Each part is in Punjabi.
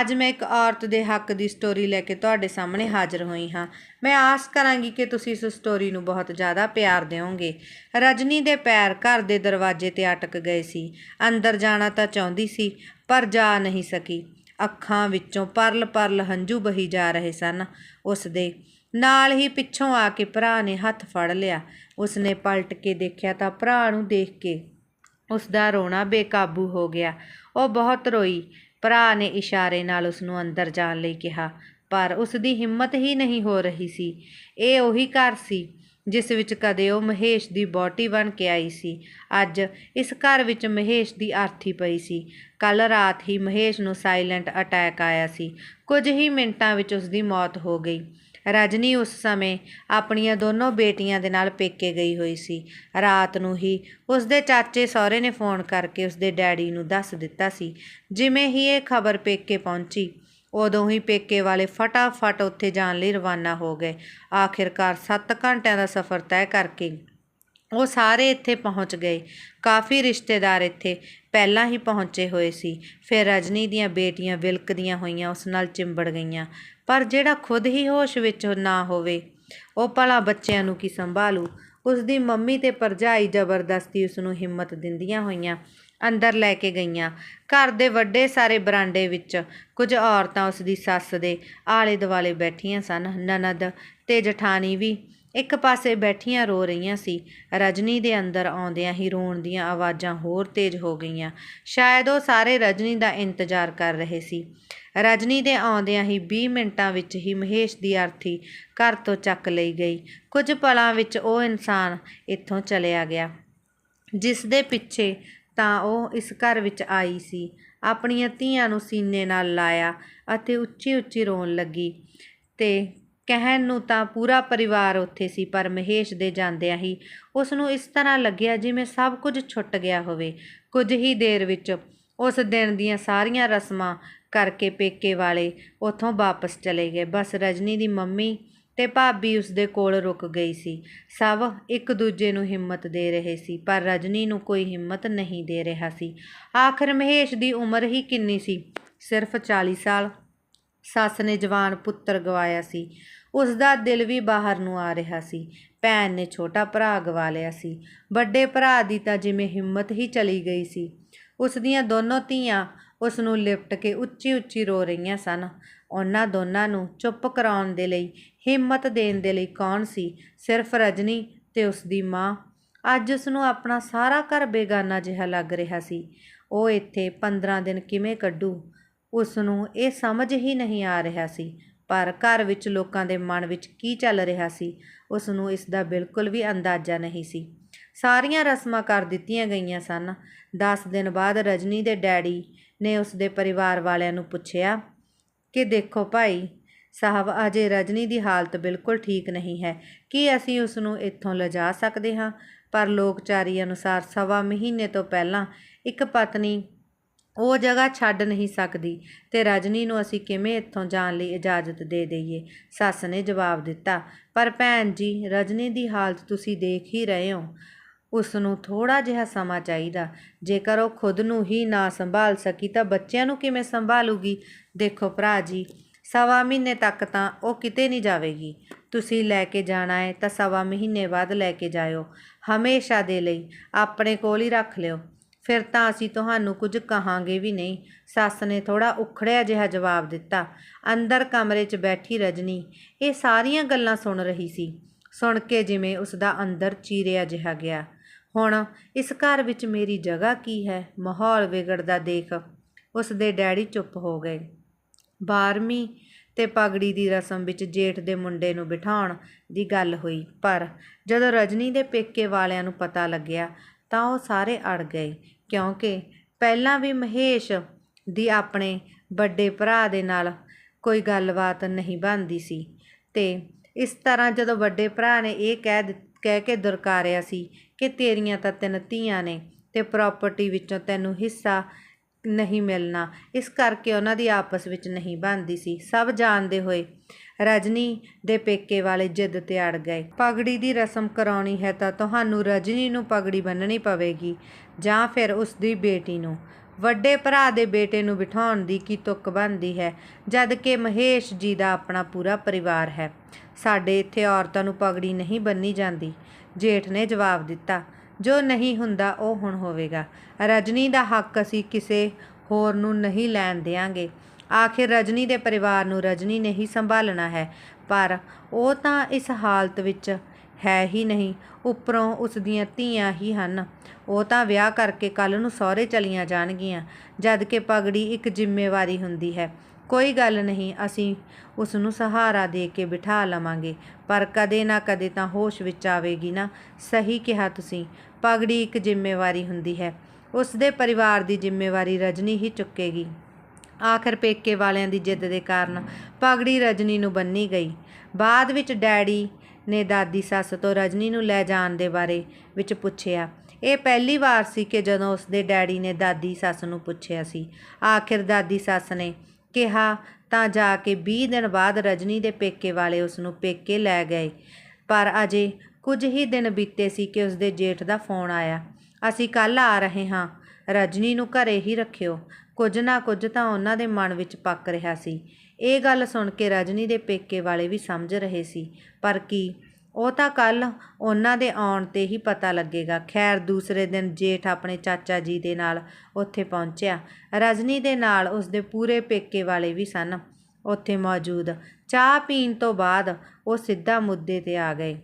ਅੱਜ ਮੈਂ ਇੱਕ ਔਰਤ ਦੇ ਹੱਕ ਦੀ ਸਟੋਰੀ ਲੈ ਕੇ ਤੁਹਾਡੇ ਸਾਹਮਣੇ ਹਾਜ਼ਰ ਹੋਈ ਹਾਂ। ਮੈਂ ਆਸ ਕਰਾਂਗੀ ਕਿ ਤੁਸੀਂ ਇਸ ਸਟੋਰੀ ਨੂੰ ਬਹੁਤ ਜ਼ਿਆਦਾ ਪਿਆਰ ਦਿਓਗੇ। ਰਜਨੀ ਦੇ ਪੈਰ ਘਰ ਦੇ ਦਰਵਾਜ਼ੇ ਤੇ ਅਟਕ ਗਏ ਸੀ। ਅੰਦਰ ਜਾਣਾ ਤਾਂ ਚਾਹੁੰਦੀ ਸੀ, ਪਰ ਜਾ ਨਹੀਂ ਸਕੀ। ਅੱਖਾਂ ਵਿੱਚੋਂ ਪਰਲ-ਪਰਲ ਹੰਝੂ ਬਹੀ ਜਾ ਰਹੇ ਸਨ। ਉਸ ਦੇ ਨਾਲ ਹੀ ਪਿੱਛੋਂ ਆ ਕੇ ਭਰਾ ਨੇ ਹੱਥ ਫੜ ਲਿਆ। ਉਸਨੇ ਪਲਟ ਕੇ ਦੇਖਿਆ ਤਾਂ ਭਰਾ ਨੂੰ ਦੇਖ ਕੇ ਉਸ ਦਾ ਰੋਣਾ ਬੇਕਾਬੂ ਹੋ ਗਿਆ। ਉਹ ਬਹੁਤ ਰੋਈ। ਭਰਾ ਨੇ ਇਸ਼ਾਰੇ ਨਾਲ ਉਸ ਨੂੰ ਅੰਦਰ ਜਾਣ ਲਈ ਕਿਹਾ, ਪਰ ਉਸ ਦੀ ਹਿੰਮਤ ਹੀ ਨਹੀਂ ਹੋ ਰਹੀ ਸੀ। ਇਹ ਉਹੀ ਘਰ ਸੀ, ਜਿਸ ਵਿੱਚ ਕਦੇ ਉਹ ਮਹੇਸ਼ ਦੀ ਬੋਟੀ ਬਣ ਕੇ ਆਈ ਸੀ। ਅੱਜ ਇਸ ਘਰ ਵਿੱਚ ਮਹੇਸ਼ ਦੀ ਆਰਥੀ ਪਈ ਸੀ। ਕੱਲ ਰਾਤ ਹੀ ਮਹੇਸ਼ ਨੂੰ ਸਾਇਲੈਂਟ ਅਟੈਕ ਆਇਆ ਸੀ। ਕੁਝ ਹੀ ਮਿੰਟਾਂ ਵਿੱਚ ਉਸ ਦੀ ਮੌਤ ਹੋ ਗਈ। ਰਜਨੀ ਉਸ ਸਮੇਂ ਆਪਣੀਆਂ ਦੋਨੋਂ ਬੇਟੀਆਂ ਦੇ ਨਾਲ ਪੇਕੇ ਗਈ ਹੋਈ ਸੀ। ਰਾਤ ਨੂੰ ਹੀ ਉਸ ਦੇ ਚਾਚੇ ਸਹੁਰੇ ਨੇ ਫੋਨ ਕਰਕੇ ਉਸ ਦੇ ਡੈਡੀ ਨੂੰ ਦੱਸ ਦਿੱਤਾ ਸੀ, ਜਿਵੇਂ ਹੀ ਇਹ ਖਬਰ ਪੇਕੇ ਪਹੁੰਚੀ, ਉਦੋਂ ਹੀ ਪੇਕੇ ਵਾਲੇ ਫਟਾਫਟ ਉੱਥੇ ਜਾਣ ਲਈ ਰਵਾਨਾ ਹੋ ਗਏ। ਆਖਿਰਕਾਰ 7 ਘੰਟਿਆਂ ਦਾ ਸਫ਼ਰ ਤੈਅ ਕਰਕੇ ਉਹ ਸਾਰੇ ਇੱਥੇ ਪਹੁੰਚ ਗਏ। ਕਾਫੀ ਰਿਸ਼ਤੇਦਾਰ ਇੱਥੇ ਪਹਿਲਾਂ ਹੀ ਪਹੁੰਚੇ ਹੋਏ ਸੀ। ਫਿਰ ਰਜਨੀ ਦੀਆਂ ਬੇਟੀਆਂ ਵਿਲਕਦੀਆਂ ਹੋਈਆਂ ਉਸ ਨਾਲ ਚਿੰਬੜ ਗਈਆਂ। ਪਰ ਜਿਹੜਾ ਖੁਦ ਹੀ ਹੋਸ਼ ਵਿੱਚ ਨਾ ਹੋਵੇ, ਉਹ ਭਲਾ ਬੱਚਿਆਂ ਨੂੰ ਕੀ ਸੰਭਾਲੂ? ਉਸ ਦੀ ਮੰਮੀ ਤੇ ਪਰਜਾਈ ਜ਼ਬਰਦਸਤੀ ਉਸ ਨੂੰ ਹਿੰਮਤ ਦਿੰਦੀਆਂ ਹੋਈਆਂ ਅੰਦਰ ਲੈ ਕੇ ਗਈਆਂ। ਘਰ ਦੇ ਵੱਡੇ ਸਾਰੇ ਬਰਾਂਡੇ ਵਿੱਚ ਕੁਝ ਔਰਤਾਂ ਉਸ ਦੀ ਸੱਸ ਦੇ ਆਲੇ ਦੁਆਲੇ ਬੈਠੀਆਂ ਸਨ। ਨਨਦ ਤੇ ਜਠਾਣੀ ਵੀ ਇੱਕ ਪਾਸੇ ਬੈਠੀਆਂ ਰੋ ਰਹੀਆਂ ਸੀ। ਰਜਨੀ ਦੇ ਅੰਦਰ ਆਉਂਦਿਆਂ ਹੀ ਰੋਣ ਦੀਆਂ ਆਵਾਜ਼ਾਂ ਹੋਰ ਤੇਜ਼ ਹੋ ਗਈਆਂ। ਸ਼ਾਇਦ ਉਹ ਸਾਰੇ ਰਜਨੀ ਦਾ ਇੰਤਜ਼ਾਰ ਕਰ ਰਹੇ ਸੀ। ਰਜਨੀ ਦੇ ਆਉਂਦਿਆਂ ਹੀ 20 ਮਿੰਟਾਂ ਵਿੱਚ ਹੀ ਮਹੇਸ਼ ਦੀ ਅਰਥੀ ਘਰ ਤੋਂ ਚੱਕ ਲਈ ਗਈ। ਕੁਝ ਪਲਾਂ ਵਿੱਚ ਉਹ ਇਨਸਾਨ ਇੱਥੋਂ ਚਲਿਆ ਗਿਆ। ਜਿਸ ਦੇ ਪਿੱਛੇ ਤਾਂ ਉਹ ਇਸ ਘਰ ਵਿੱਚ ਆਈ ਸੀ। ਆਪਣੀਆਂ ਧੀਆਂ ਨੂੰ ਸੀਨੇ ਨਾਲ ਲਾਇਆ ਅਤੇ ਉੱਚੀ ਉੱਚੀ ਰੋਣ ਲੱਗੀ ਤੇ ਕਹਿਣ ਨੂੰ ਤਾਂ ਪੂਰਾ ਪਰਿਵਾਰ ਉੱਥੇ ਸੀ, ਪਰ ਮਹੇਸ਼ ਦੇ ਜਾਂਦਿਆਂ ਹੀ ਉਸ ਨੂੰ ਇਸ ਤਰ੍ਹਾਂ ਲੱਗਿਆ ਜਿਵੇਂ ਸਭ ਕੁਝ ਛੁੱਟ ਗਿਆ ਹੋਵੇ। ਕੁਝ ਹੀ ਦੇਰ ਵਿੱਚ ਉਸ ਦਿਨ ਦੀਆਂ ਸਾਰੀਆਂ ਰਸਮਾਂ ਕਰਕੇ ਪੇਕੇ ਵਾਲੇ ਉੱਥੋਂ ਵਾਪਸ ਚਲੇ ਗਏ। ਬਸ ਰਜਨੀ ਦੀ ਮੰਮੀ ਤੇ ਭਾਬੀ ਉਸ ਦੇ ਕੋਲ ਰੁਕ ਗਈ ਸੀ। ਸਭ ਇੱਕ ਦੂਜੇ ਨੂੰ ਹਿੰਮਤ ਦੇ ਰਹੇ ਸੀ, ਪਰ ਰਜਨੀ ਨੂੰ ਕੋਈ ਹਿੰਮਤ ਨਹੀਂ ਦੇ ਰਿਹਾ ਸੀ। ਆਖਰ ਮਹੇਸ਼ ਦੀ ਉਮਰ ਹੀ ਕਿੰਨੀ ਸੀ? ਸਿਰਫ 40 ਸਾਲ। ਸੱਸ ਨੇ ਜਵਾਨ ਪੁੱਤਰ ਗਵਾਇਆ ਸੀ। ਉਸ ਦਾ ਦਿਲ ਵੀ ਬਾਹਰ ਨੂੰ ਆ ਰਿਹਾ ਸੀ। ਭੈਣ ਨੇ ਛੋਟਾ ਭਰਾ ਗਵਾ ਲਿਆ ਸੀ। ਵੱਡੇ ਭਰਾ ਦੀ ਤਾਂ ਜਿਵੇਂ ਹਿੰਮਤ ਹੀ ਚਲੀ ਗਈ ਸੀ। ਉਸ ਦੀਆਂ ਦੋਨੋਂ ਧੀਆਂ ਉਸ ਨੂੰ ਲਿਪਟ ਕੇ ਉੱਚੀ ਉੱਚੀ ਰੋ ਰਹੀਆਂ ਸਨ। ਉਹਨਾਂ ਦੋਨਾਂ ਨੂੰ ਚੁੱਪ ਕਰਾਉਣ ਦੇ ਲਈ, ਹਿੰਮਤ ਦੇਣ ਦੇ ਲਈ ਕੌਣ ਸੀ? ਸਿਰਫ ਰਜਨੀ ਤੇ ਉਸ ਦੀ ਮਾਂ। ਅੱਜ ਉਸ ਨੂੰ ਆਪਣਾ ਸਾਰਾ ਘਰ ਬੇਗਾਨਾ ਜਿਹਾ ਲੱਗ ਰਿਹਾ ਸੀ। ਉਹ ਇੱਥੇ 15 ਦਿਨ ਕਿਵੇਂ ਕੱਢੂ? ਉਸ ਨੂੰ ਇਹ ਸਮਝ ਹੀ ਨਹੀਂ ਆ ਰਿਹਾ ਸੀ। ਪਰ ਘਰ ਵਿੱਚ ਲੋਕਾਂ ਦੇ ਮਨ ਵਿੱਚ ਕੀ ਚੱਲ ਰਿਹਾ ਸੀ ਉਸ ਨੂੰ ਇਸ ਦਾ ਬਿਲਕੁਲ ਵੀ ਅੰਦਾਜ਼ਾ ਨਹੀਂ ਸੀ। ਸਾਰੀਆਂ ਰਸਮਾਂ ਕਰ ਦਿੱਤੀਆਂ ਗਈਆਂ ਸਨ। 10 ਦਿਨ ਬਾਅਦ ਰਜਨੀ ਦੇ ਡੈਡੀ ਨੇ ਉਸ ਦੇ ਪਰਿਵਾਰ ਵਾਲਿਆਂ ਨੂੰ ਪੁੱਛਿਆ ਕਿ ਦੇਖੋ ਭਾਈ, ਸਾਹਿਬ, ਅਜੇ ਰਜਨੀ ਦੀ ਹਾਲਤ ਬਿਲਕੁਲ ਠੀਕ ਨਹੀਂ ਹੈ। ਕੀ ਅਸੀਂ ਉਸ ਨੂੰ ਇੱਥੋਂ ਲਿਜਾ ਸਕਦੇ ਹਾਂ? ਪਰ ਲੋਕਚਾਰੀ ਅਨੁਸਾਰ ਸਵਾ ਮਹੀਨੇ ਤੋਂ ਪਹਿਲਾਂ ਇੱਕ ਪਤਨੀ ਉਹ ਜਗ੍ਹਾ ਛੱਡ ਨਹੀਂ ਸਕਦੀ ਤੇ ਰਜਨੀ ਨੂੰ ਅਸੀਂ ਕਿਵੇਂ ਇੱਥੋਂ ਜਾਣ ਲਈ ਇਜਾਜ਼ਤ ਦੇ ਦਈਏ? ਸੱਸ ਨੇ ਜਵਾਬ ਦਿੱਤਾ, ਪਰ ਭੈਣ ਜੀ, ਰਜਨੀ ਦੀ ਹਾਲਤ ਤੁਸੀਂ ਦੇਖ ਹੀ ਰਹੇ ਹੋ। ਉਸ ਨੂੰ ਥੋੜਾ ਜਿਹਾ ਸਮਾਂ ਚਾਹੀਦਾ। ਜੇਕਰ ਉਹ ਖੁਦ ਨੂੰ ਹੀ ਨਾ ਸੰਭਾਲ ਸਕੀ ਤਾਂ ਬੱਚਿਆਂ ਨੂੰ ਕਿਵੇਂ ਸੰਭਾਲੂਗੀ? ਦੇਖੋ ਭਰਾ ਜੀ, ਸਵਾ ਮਹੀਨੇ ਤੱਕ ਤਾਂ ਉਹ ਕਿਤੇ ਨਹੀਂ ਜਾਵੇਗੀ। ਤੁਸੀਂ ਲੈ ਕੇ ਜਾਣਾ ਹੈ ਤਾਂ ਸਵਾ ਮਹੀਨੇ ਬਾਅਦ ਲੈ ਕੇ ਜਾਇਓ। ਹਮੇਸ਼ਾ ਦੇ ਲਈ ਆਪਣੇ ਕੋਲ ਹੀ ਰੱਖ ਲਿਓ। ਫਿਰ ਤਾਂ ਅਸੀਂ ਤੁਹਾਨੂੰ ਕੁਝ ਕਹਾਂਗੇ ਵੀ ਨਹੀਂ। ਸੱਸ ਨੇ ਥੋੜਾ ਉਖੜਿਆ ਜਿਹਾ ਜਵਾਬ ਦਿੱਤਾ। ਅੰਦਰ ਕਮਰੇ 'ਚ ਬੈਠੀ ਰਜਨੀ, ਇਹ ਸਾਰੀਆਂ ਗੱਲਾਂ ਸੁਣ ਰਹੀ ਸੀ। ਸੁਣ ਕੇ ਜਿਵੇਂ ਉਸ ਦਾ ਅੰਦਰ ਚੀਰਿਆ ਜਿਹਾ ਗਿਆ। ਹੁਣ ਇਸ ਘਰ ਵਿੱਚ ਮੇਰੀ ਜਗ੍ਹਾ ਕੀ ਹੈ? ਮਾਹੌਲ ਵਿਗੜਦਾ ਦੇਖ। ਉਸ ਦੇ ਡੈਡੀ ਚੁੱਪ ਹੋ ਗਏ। 12ਵੀਂ ਤੇ ਪਗੜੀ ਦੀ ਰਸਮ ਵਿੱਚ ਜੇਠ ਦੇ ਮੁੰਡੇ ਨੂੰ ਬਿਠਾਉਣ ਦੀ ਗੱਲ ਹੋਈ। ਪਰ ਜਦੋਂ ਰਜਨੀ ਦੇ ਪੇਕੇ ਵਾਲਿਆਂ ਨੂੰ ਪਤਾ ਲੱਗਿਆ ਤਾਂ ਉਹ ਸਾਰੇ ਅੜ ਗਏ, ਕਿਉਂਕਿ ਪਹਿਲਾਂ ਵੀ ਮਹੇਸ਼ ਦੀ ਆਪਣੇ ਵੱਡੇ ਭਰਾ ਦੇ ਨਾਲ ਕੋਈ ਗੱਲਬਾਤ ਨਹੀਂ ਬਣਦੀ ਸੀ ਤੇ ਇਸ ਤਰ੍ਹਾਂ ਜਦੋਂ ਵੱਡੇ ਭਰਾ ਨੇ ਇਹ ਕਹਿ ਦਿੱ- ਕਹਿ ਕੇ ਦੁਰਕਾਰਿਆ ਸੀ ਕਿ ਤੇਰੀਆਂ ਤਾਂ ਤਿੰਨ ਧੀਆਂ ਨੇ ਤੇ ਪ੍ਰਾਪਰਟੀ ਵਿੱਚੋਂ ਤੈਨੂੰ ਹਿੱਸਾ ਨਹੀਂ ਮਿਲਣਾ, ਇਸ ਕਰਕੇ ਉਹਨਾਂ ਦੀ ਆਪਸ ਵਿੱਚ ਨਹੀਂ ਬਣਦੀ ਸੀ। ਸਭ ਜਾਣਦੇ ਹੋਏ ਰਜਨੀ ਦੇ ਪੇਕੇ ਵਾਲੇ ਜਿੱਦ ਤੇ ਅੜ ਗਏ। ਪਗੜੀ ਦੀ ਰਸਮ ਕਰਾਉਣੀ ਹੈ ਤਾਂ ਤੁਹਾਨੂੰ ਰਜਨੀ ਨੂੰ ਪਗੜੀ ਬੰਨਣੀ ਪਵੇਗੀ ਜਾਂ ਫਿਰ ਉਸ ਦੀ ਬੇਟੀ ਨੂੰ। ਵੱਡੇ ਭਰਾ ਦੇ ਬੇਟੇ ਨੂੰ ਬਿਠਾਉਣ ਦੀ ਕੀ ਤੁੱਕ ਬਣਦੀ ਹੈ, ਜਦ ਕਿ ਮਹੇਸ਼ ਜੀ ਦਾ ਆਪਣਾ ਪੂਰਾ ਪਰਿਵਾਰ ਹੈ। ਸਾਡੇ ਇੱਥੇ ਔਰਤਾਂ ਨੂੰ ਪਗੜੀ ਨਹੀਂ ਬੰਨੀ ਜਾਂਦੀ। ਜੇਠ ਨੇ ਜਵਾਬ ਦਿੱਤਾ, ਜੋ ਨਹੀਂ ਹੁੰਦਾ ਉਹ ਹੁਣ ਹੋਵੇਗਾ। ਰਜਨੀ ਦਾ ਹੱਕ ਅਸੀਂ ਕਿਸੇ ਹੋਰ ਨੂੰ ਨਹੀਂ ਲੈਣ ਦੇਵਾਂਗੇ। ਆਖਿਰ ਰਜਨੀ ਦੇ ਪਰਿਵਾਰ ਨੂੰ ਰਜਨੀ ਨੇ ਹੀ ਸੰਭਾਲਣਾ ਹੈ। ਪਰ ਉਹ ਤਾਂ ਇਸ ਹਾਲਤ ਵਿੱਚ ਹੈ ਹੀ ਨਹੀਂ। ਉੱਪਰੋਂ ਉਸ ਦੀਆਂ ਧੀਆਂ ਹੀ ਹਨ। ਉਹ ਤਾਂ ਵਿਆਹ ਕਰਕੇ ਕੱਲ ਨੂੰ ਸਹੁਰੇ ਚਲੀਆਂ ਜਾਣਗੀਆਂ, ਜਦ ਕਿ ਪਗੜੀ ਇੱਕ ਜ਼ਿੰਮੇਵਾਰੀ ਹੁੰਦੀ ਹੈ। ਕੋਈ ਗੱਲ ਨਹੀਂ, ਅਸੀਂ ਉਸ ਨੂੰ ਸਹਾਰਾ ਦੇ ਕੇ ਬਿਠਾ ਲਵਾਂਗੇ। ਪਰ ਕਦੇ ਨਾ ਕਦੇ ਤਾਂ ਹੋਸ਼ ਵਿੱਚ ਆਵੇਗੀ ਨਾ। ਸਹੀ ਕਿਹਾ ਤੁਸੀਂ, ਪਗੜੀ ਇੱਕ ਜ਼ਿੰਮੇਵਾਰੀ ਹੁੰਦੀ ਹੈ। ਉਸ ਦੇ ਪਰਿਵਾਰ ਦੀ ਜ਼ਿੰਮੇਵਾਰੀ ਰਜਨੀ ਹੀ ਚੁੱਕੇਗੀ। ਆਖਰ ਪੇਕੇ ਵਾਲਿਆਂ ਦੀ ਜਿੱਦ ਦੇ ਕਾਰਨ ਪਗੜੀ ਰਜਨੀ ਨੂੰ ਬੰਨੀ ਗਈ। ਬਾਅਦ ਵਿੱਚ ਡੈਡੀ ਨੇ ਦਾਦੀ ਸੱਸ ਤੋਂ ਰਜਨੀ ਨੂੰ ਲੈ ਜਾਣ ਦੇ ਬਾਰੇ ਵਿੱਚ ਪੁੱਛਿਆ। ਇਹ ਪਹਿਲੀ ਵਾਰ ਸੀ ਕਿ ਜਦੋਂ ਉਸਦੇ ਡੈਡੀ ਨੇ ਦਾਦੀ ਸੱਸ ਨੂੰ ਪੁੱਛਿਆ ਸੀ। ਆਖਿਰ ਦਾਦੀ ਸੱਸ ਨੇ ਕਿਹਾ, ਤਾਂ ਜਾ ਕੇ 20 ਦਿਨ ਬਾਅਦ ਰਜਨੀ ਦੇ ਪੇਕੇ ਵਾਲੇ ਉਸ ਨੂੰ ਪੇਕੇ ਲੈ ਗਏ। ਪਰ ਅਜੇ ਕੁਝ ਹੀ ਦਿਨ ਬੀਤੇ ਸੀ ਕਿ ਉਸਦੇ ਜੇਠ ਦਾ ਫੋਨ ਆਇਆ। ਅਸੀਂ ਕੱਲ ਆ ਰਹੇ ਹਾਂ। ਰਜਨੀ ਨੂੰ ਘਰੇ ਹੀ ਰੱਖਿਓ। ਕੁਝ ਨਾ ਕੁਝ ਤਾਂ ਉਹਨਾਂ ਦੇ ਮਨ ਵਿੱਚ ਪੱਕ ਰਿਹਾ ਸੀ। ਇਹ ਗੱਲ ਸੁਣ ਕੇ ਰਜਨੀ ਦੇ ਪੇਕੇ ਵਾਲੇ ਵੀ ਸਮਝ ਰਹੇ ਸੀ। ਪਰ ਕੀ, ਉਹ ਤਾਂ ਕੱਲ ਉਹਨਾਂ ਦੇ ਆਉਣ ਤੇ ਹੀ ਪਤਾ ਲੱਗੇਗਾ। ਖੈਰ, ਦੂਸਰੇ ਦਿਨ ਜੇਠ ਆਪਣੇ ਚਾਚਾ ਜੀ ਦੇ ਨਾਲ ਉੱਥੇ ਪਹੁੰਚਿਆ। ਰਜਨੀ ਦੇ ਨਾਲ ਉਸਦੇ ਪੂਰੇ ਪੇਕੇ ਵਾਲੇ ਵੀ ਸਨ। ਉੱਥੇ ਮੌਜੂਦ। ਚਾਹ ਪੀਣ ਤੋਂ ਬਾਅਦ ਉਹ ਸਿੱਧਾ ਮੁੱਦੇ ਤੇ ਆ ਗਏ।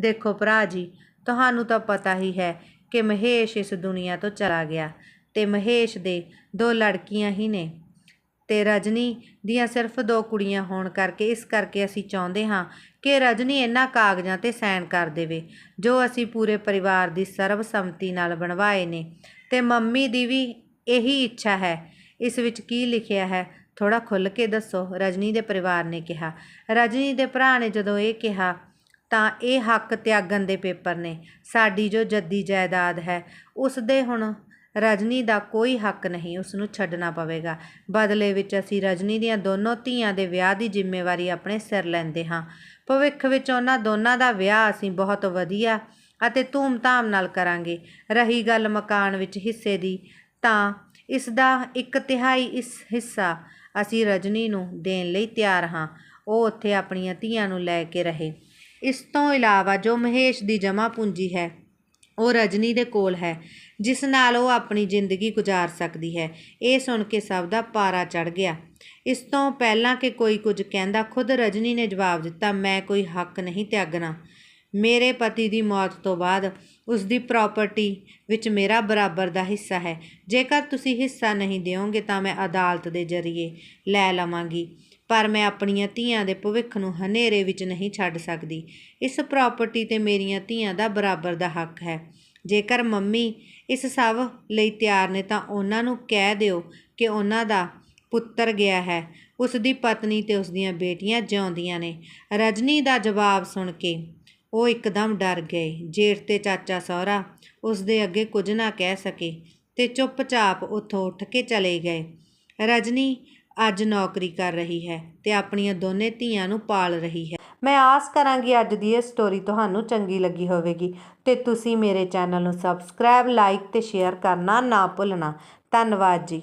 ਦੇਖੋ ਭਰਾ ਜੀ, ਤੁਹਾਨੂੰ ਤਾਂ ਪਤਾ ਹੀ ਹੈ ਕਿ ਮਹੇਸ਼ ਇਸ ਦੁਨੀਆ ਤੋਂ ਚਲਾ ਗਿਆ। ਤੇ ਮਹੇਸ਼ ਦੇ ਦੋ ਲੜਕੀਆਂ ਹੀ ਨੇ। ਤੇ ਰਜਨੀ ਦੀਆਂ ਸਿਰਫ ਦੋ ਕੁੜੀਆਂ ਹੋਣ ਕਰਕੇ ਇਸ ਕਰਕੇ ਅਸੀਂ ਚਾਹੁੰਦੇ ਹਾਂ ਕਿ ਰਜਨੀ ਇਹਨਾਂ ਕਾਗਜ਼ਾਂ ਤੇ ਸਾਈਨ ਕਰ ਦੇਵੇ, ਜੋ ਅਸੀਂ ਪੂਰੇ ਪਰਿਵਾਰ ਦੀ ਸਰਬਸੰਮਤੀ ਨਾਲ ਬਣਵਾਏ ਨੇ। ਤੇ ਮੰਮੀ ਦੀ ਵੀ ਇਹੀ ਇੱਛਾ ਹੈ। ਇਸ ਵਿੱਚ ਕੀ ਲਿਖਿਆ ਹੈ ਥੋੜਾ ਖੁੱਲ ਕੇ ਦੱਸੋ, ਰਜਨੀ ਦੇ ਪਰਿਵਾਰ ਨੇ ਕਿਹਾ। ਰਜਨੀ ਦੇ ਭਰਾ ਨੇ ਜਦੋਂ ਇਹ ਕਿਹਾ, ਤਾਂ ਇਹ ਹੱਕ ਤਿਆਗਣ ਦੇ ਪੇਪਰ ਨੇ। ਸਾਡੀ ਜੋ ਜੱਦੀ ਜਾਇਦਾਦ ਹੈ ਉਸ ਦੇ ਹੁਣ ਰਜਨੀ ਦਾ ਕੋਈ ਹੱਕ ਨਹੀਂ ਉਸ ਨੂੰ ਛੱਡਣਾ ਪਵੇਗਾ। ਬਦਲੇ ਵਿੱਚ ਅਸੀਂ ਰਜਨੀ ਦੀਆਂ ਦੋਨੋਂ ਧੀਆਂ ਦੇ ਵਿਆਹ ਦੀ ਜ਼ਿੰਮੇਵਾਰੀ ਆਪਣੇ ਸਿਰ ਲੈਂਦੇ ਹਾਂ। ਭਵਿੱਖ ਵਿੱਚ ਉਹਨਾਂ ਦੋਨਾਂ ਦਾ ਵਿਆਹ ਅਸੀਂ ਬਹੁਤ ਵਧੀਆ ਅਤੇ ਧੂਮ-ਧਾਮ ਨਾਲ ਕਰਾਂਗੇ। ਰਹੀ ਗੱਲ ਮਕਾਨ ਵਿੱਚ ਹਿੱਸੇ ਦੀ, ਤਾਂ ਇਸ ਦਾ ਇੱਕ ਤਿਹਾਈ ਇਸ ਹਿੱਸਾ ਅਸੀਂ ਰਜਨੀ ਨੂੰ ਦੇਣ ਲਈ ਤਿਆਰ ਹਾਂ। ਉਹ ਉੱਥੇ ਆਪਣੀਆਂ ਧੀਆਂ ਨੂੰ ਲੈ ਕੇ ਰਹੇ। ਇਸ ਤੋਂ ਇਲਾਵਾ ਜੋ ਮਹੇਸ਼ ਦੀ ਜਮ੍ਹਾਂ ਪੂੰਜੀ ਹੈ ਉਹ ਰਜਨੀ ਦੇ ਕੋਲ ਹੈ, ਜਿਸ ਨਾਲ ਉਹ ਆਪਣੀ ਜ਼ਿੰਦਗੀ ਗੁਜ਼ਾਰ ਸਕਦੀ ਹੈ। ਇਹ ਸੁਣ ਕੇ ਸਭ ਦਾ ਪਾਰਾ ਚੜ ਗਿਆ। ਇਸ ਤੋਂ ਪਹਿਲਾਂ ਕਿ ਕੋਈ ਕੁਝ ਕਹਿੰਦਾ, ਖੁਦ ਰਜਨੀ ਨੇ ਜਵਾਬ ਦਿੱਤਾ, ਮੈਂ ਕੋਈ ਹੱਕ ਨਹੀਂ ਤਿਆਗਣਾ। ਮੇਰੇ ਪਤੀ ਦੀ ਮੌਤ ਤੋਂ ਬਾਅਦ ਉਸ ਦੀ ਪ੍ਰਾਪਰਟੀ ਵਿੱਚ ਮੇਰਾ ਬਰਾਬਰ ਦਾ ਹਿੱਸਾ ਹੈ। ਜੇਕਰ ਤੁਸੀਂ ਹਿੱਸਾ ਨਹੀਂ ਦਿਓਗੇ ਤਾਂ ਮੈਂ ਅਦਾਲਤ ਦੇ ਜ਼ਰੀਏ ਲੈ ਲਵਾਂਗੀ। ਪਰ ਮੈਂ ਆਪਣੀਆਂ ਧੀਆਂ ਦੇ ਭਵਿੱਖ ਨੂੰ ਹਨੇਰੇ ਵਿੱਚ ਨਹੀਂ ਛੱਡ ਸਕਦੀ। ਇਸ ਪ੍ਰਾਪਰਟੀ ਤੇ ਮੇਰੀਆਂ ਧੀਆਂ ਦਾ ਬਰਾਬਰ ਦਾ ਹੱਕ ਹੈ। ਜੇਕਰ ਮੰਮੀ ਇਸ ਸਭ ਲਈ ਤਿਆਰ ਨੇ ਤਾਂ ਉਹਨਾਂ ਨੂੰ ਕਹਿ ਦਿਓ ਕਿ ਉਹਨਾਂ ਦਾ ਪੁੱਤਰ ਗਿਆ ਹੈ। ਉਸ ਦੀ ਪਤਨੀ ਤੇ ਉਸ ਦੀਆਂ ਬੇਟੀਆਂ ਜਿਉਂਦੀਆਂ ਨੇ। ਰਜਨੀ ਦਾ ਜਵਾਬ ਸੁਣ ਕੇ ਉਹ ਇੱਕਦਮ ਡਰ ਗਏ। ਜੇਠ ਤੇ ਚਾਚਾ ਸਹੁਰਾ ਉਸ ਦੇ ਅੱਗੇ ਕੁਝ ਨਾ ਕਹਿ ਸਕੇ ਤੇ ਚੁੱਪਚਾਪ ਉੱਥੋਂ ਉੱਠ ਕੇ ਚਲੇ ਗਏ। ਰਜਨੀ ਅੱਜ ਨੌਕਰੀ ਕਰ ਰਹੀ ਹੈ ਤੇ ਆਪਣੀਆਂ ਦੋਨੇ ਧੀਆਂ ਨੂੰ ਪਾਲ ਰਹੀ ਹੈ। ਮੈਂ ਆਸ ਕਰਾਂਗੀ ਅੱਜ ਦੀ ਇਹ ਸਟੋਰੀ ਤੁਹਾਨੂੰ ਚੰਗੀ ਲੱਗੀ ਹੋਵੇਗੀ ਤੇ ਤੁਸੀਂ ਮੇਰੇ ਚੈਨਲ ਨੂੰ ਸਬਸਕ੍ਰਾਈਬ ਲਾਈਕ ਤੇ ਸ਼ੇਅਰ ਕਰਨਾ ਨਾ ਭੁੱਲਣਾ। ਧੰਨਵਾਦ ਜੀ।